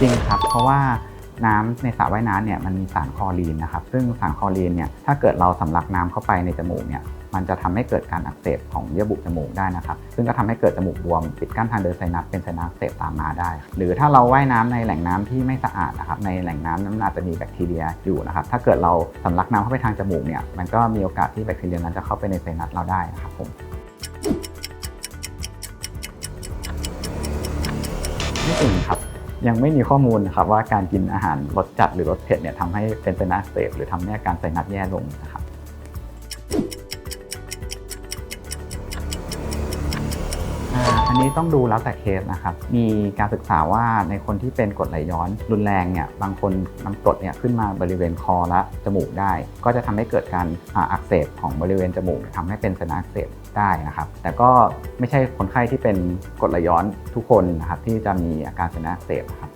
จริงครับ เพราะว่าน้ำในสระว่ายน้ำเนี่ยมันมีสารคลอรีนนะครับ ซึ่งสารคลอรีนเนี่ยถ้าเกิดเราสำลักน้ำเข้าไปในจมูกเนี่ยมันจะทำให้เกิดการอักเสบของเยื่อบุจมูกได้นะครับ ซึ่งก็ทำให้เกิดจมูกบวมปิดกั้นทางเดินไซนัสเป็นไซนัสอักเสบตามมาได้ หรือถ้าเราว่ายน้ำในแหล่งน้ำที่ไม่สะอาดนะครับ ในแหล่งน้ำนั้นอาจจะมีแบคทีเรียอยู่นะครับ ถ้าเกิดเราสำลักน้ำเข้าไปทางจมูกเนี่ยมันก็มีโอกาสที่แบคทีเรียนั้นจะเข้าไปในไซนัสเราได้นะครับผมไม่จริงครับ ยังไม่มีข้อมูลนะครับว่าการกินอาหารรสจัดหรือรสเผ็ดเนี่ยทำให้เป็นไซนัสอักเสบหรือทำให้อาการไซนัสแย่ลงนะครับ อันนี้ต้องดูแล้วแต่เคสนะครับ มีการศึกษาว่าในคนที่เป็นกรดไหลย้อนรุนแรงเนี่ย บางคนน้ำกรดเนี่ยขึ้นมาบริเวณคอและจมูกได้ ก็จะทำให้เกิดการอักเสบของบริเวณจมูกทำให้เป็นสนัสอักเสบได้นะครับ แต่ก็ไม่ใช่คนไข้ที่เป็นกรดไหลย้อนทุกคนนะครับที่จะมีอาการสนัสอักเสบนะครับ